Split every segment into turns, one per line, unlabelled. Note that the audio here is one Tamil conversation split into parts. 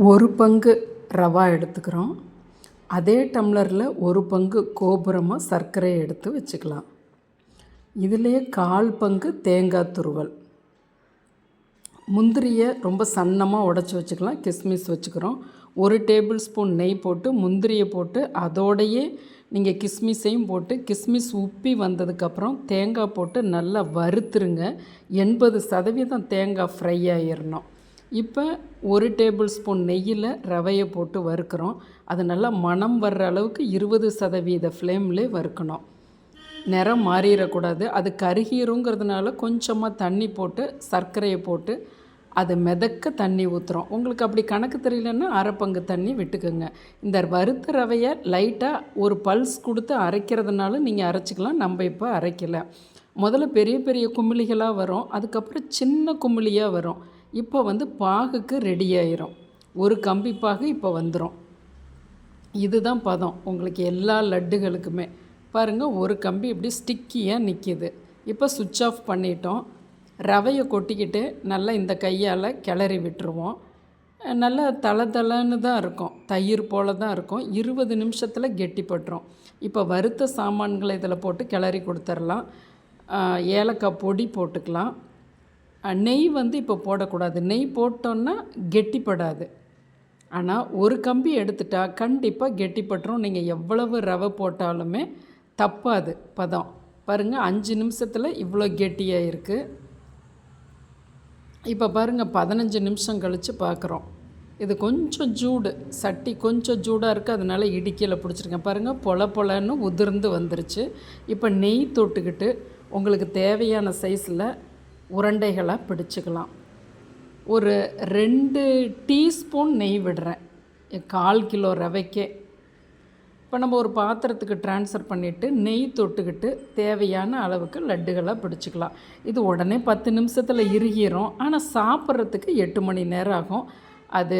ஒரு பங்கு ரவா எடுத்துக்கிறோம். அதே டம்ளரில் ஒரு பங்கு கோபுரமாக சர்க்கரையை எடுத்து வச்சுக்கலாம். இதிலேயே கால் பங்கு தேங்காய் துருவல். முந்திரியை ரொம்ப சன்னமாக உடச்சி வச்சுக்கலாம். கிஸ்மிஸ் வச்சுக்கிறோம். ஒரு டேபிள் ஸ்பூன் நெய் போட்டு முந்திரியை போட்டு அதோடையே நீங்கள் கிஸ்மிஸையும் போட்டு கிஸ்மிஸ் உப்பி வந்ததுக்கப்புறம் தேங்காய் போட்டு நல்லா வறுத்துருங்க. எண்பது சதவீதம் தேங்காய் ஃப்ரை ஆயிடணும் இப்போ ஒரு டேபிள் ஸ்பூன் நெய்யில் ரவையை போட்டு வறுக்கிறோம். அது நல்லா மணம் வர்ற அளவுக்கு இருபது சதவீத ஃப்ளேம்லே வறுக்கணும். நிறம் மாறிடக்கூடாது. அது கருகிருங்கிறதுனால கொஞ்சமாக தண்ணி போட்டு சர்க்கரையை போட்டு அது மிதக்க தண்ணி ஊற்றுறோம் உங்களுக்கு அப்படி கணக்கு தெரியலன்னா அரை பங்கு தண்ணி விட்டுக்குங்க. இந்த வறுத்த ரவையை லைட்டாக ஒரு பல்ஸ் கொடுத்து அரைக்கிறதுனால நீங்கள் அரைச்சிக்கலாம். நம்ம இப்போ அரைக்கலை. முதல்ல பெரிய பெரிய குமிழிகளாக வரும். அதுக்கப்புறம் சின்ன குமிழியாக வரும். இப்போ வந்து பாகுக்கு ரெடி ஆயிரும். ஒரு கம்பி பாகு இப்போ வந்துடும் இதுதான் பதம். உங்களுக்கு எல்லா லட்டுகளுக்குமே. பாருங்கள் ஒரு கம்பி இப்படி ஸ்டிக்கியாக நிற்கிது இப்போ சுவிட்ச் ஆஃப் பண்ணிட்டோம். ரவையை கொட்டிக்கிட்டு நல்லா இந்த கையால் கிளறி விட்டுருவோம். நல்லா தள தளன்னு தான் இருக்கும். தயிர் போல் தான் இருக்கும். இருபது நிமிஷத்தில் கெட்டிப்பட்டுரும். இப்போ வறுத்த சாமான்களை இதில் போட்டு கிளறி கொடுத்துர்லாம். ஏலக்காய் பொடி போட்டுக்கலாம். நெய் வந்து இப்போ போடக்கூடாது. நெய் போட்டோன்னா கெட்டிப்படாது. ஆனால் ஒரு கம்பி எடுத்துட்டால் கண்டிப்பாக கெட்டிப்பட்டுரும். நீங்கள் எவ்வளவு ரவை போட்டாலுமே தப்பாது பதம். பாருங்கள் அஞ்சு நிமிஷத்தில் இவ்வளோ கெட்டியாக இருக்குது இப்போ பாருங்கள் பதினஞ்சு நிமிஷம் கழித்து பார்க்குறோம் இது கொஞ்சம் ஜூடு சட்டி கொஞ்சம் ஜூடாக இருக்குது அதனால் இடுக்கியில் பிடிச்சிருக்கேன் பாருங்கள் பொல பொலன்னு உதிர்ந்து வந்துருச்சு. இப்போ நெய் தொட்டுக்கிட்டு உங்களுக்கு தேவையான சைஸில் உருண்டைகளாக பிடிச்சிக்கலாம். ஒரு ரெண்டு டீஸ்பூன் நெய் விடுறேன். கால் கிலோ ரவைக்கே. இப்போ நம்ம ஒரு பாத்திரத்துக்கு ட்ரான்ஸ்ஃபர் பண்ணிவிட்டு நெய் தொட்டுக்கிட்டு தேவையான அளவுக்கு லட்டுகளாக பிடிச்சிக்கலாம். இது உடனே பத்து நிமிஷத்தில் இறுகிரும். ஆனால் சாப்பிட்றதுக்கு எட்டு மணி நேரம் ஆகும். அது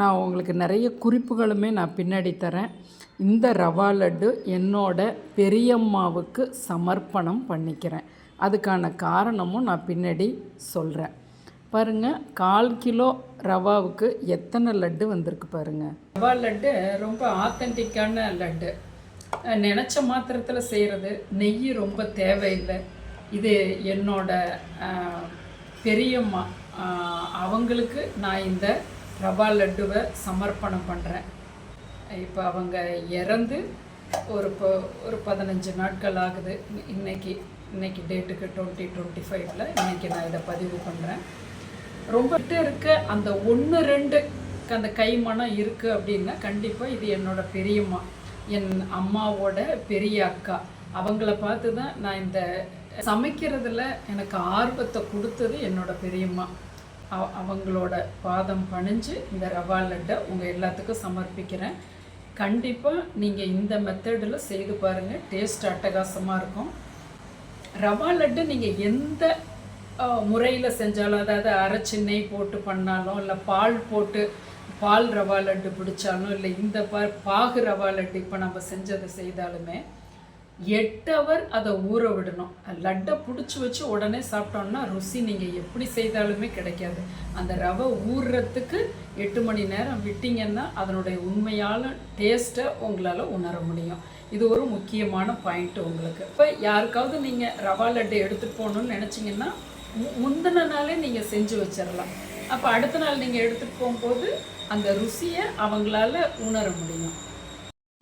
நான் உங்களுக்கு நிறைய குறிப்புகளுமே நான் பின்னாடி தரேன். இந்த ரவா லட்டு என்னோட பெரியம்மாவுக்கு சமர்ப்பணம் பண்ணிக்கிறேன். அதுக்கான காரணமும் நான் பின்னாடி சொல்கிறேன் பாருங்கள் கால் கிலோ ரவாவுக்கு எத்தனை லட்டு வந்திருக்கு பாருங்கள் ரவா லட்டு ரொம்ப ஆத்தென்டிக்கான லட்டு. நினச்ச மாத்திரத்தில் செய்கிறது நெய் ரொம்ப தேவையில்லை. இது என்னோட பெரியம்மா அவங்களுக்கு நான் இந்த ரவா லட்டுவை சமர்ப்பணம் பண்ணுறேன் இப்போ அவங்க இறந்து ஒரு இப்போ ஒரு பதினஞ்சு நாட்கள் ஆகுது. இன்னைக்கு இன்றைக்கி டேட்டுக்கு டுவெண்ட்டி டுவெண்ட்டி ஃபைவ்ல இன்றைக்கி நான் இதை பதிவு பண்ணுறேன் ரொம்ப கிட்ட இருக்க அந்த ஒன்று ரெண்டு அந்த கைமணம் இருக்குது அப்படின்னா கண்டிப்பாக இது என்னோட பெரியம்மா என் அம்மாவோட பெரிய அக்கா. அவங்கள பார்த்து தான் நான் இந்த சமைக்கிறதுல எனக்கு ஆர்வத்தை கொடுத்தது என்னோட பெரியம்மா. அவங்களோட பாதம் பணிஞ்சு இந்த ரவா லட்டை உங்கள் எல்லாத்துக்கும் சமர்ப்பிக்கிறேன். கண்டிப்பாக நீங்கள் இந்த மெத்தடில் செய்து பாருங்கள் டேஸ்ட் அட்டகாசமாக இருக்கும். ரவா லட்டு நீங்கள் எந்த முறையில் செஞ்சாலும் அதாவது அரைச்சி நெய் போட்டு பண்ணாலும் இல்லை பால் போட்டு பால் ரவா லட்டு பிடிச்சாலும் இல்லை இந்த பா பாகு ரவா லட்டு இப்போ நம்ம செஞ்சதை செய்தாலுமே எட்டு அவர் அதை ஊற விடணும். லட்டை பிடிச்சி வச்சு உடனே சாப்பிட்டோம்னா ருசி நீங்கள் எப்படி செய்தாலுமே கிடைக்காது. அந்த ரவை ஊறுறதுக்கு எட்டு மணி நேரம் விட்டிங்கன்னா அதனுடைய உண்மையான டேஸ்ட்டை உங்களால் உணர முடியும். இது ஒரு முக்கியமான பாயிண்ட்டு உங்களுக்கு. இப்போ யாருக்காவது நீங்கள் ரவா லட்டு எடுத்துகிட்டு போகணுன்னு நினச்சிங்கன்னா முந்தின நாளே நீங்கள் செஞ்சு வச்சிடலாம் அப்போ அடுத்த நாள் நீங்கள் எடுத்துகிட்டு போகும்போது அந்த ருசியை அவங்களால உணர முடியும்.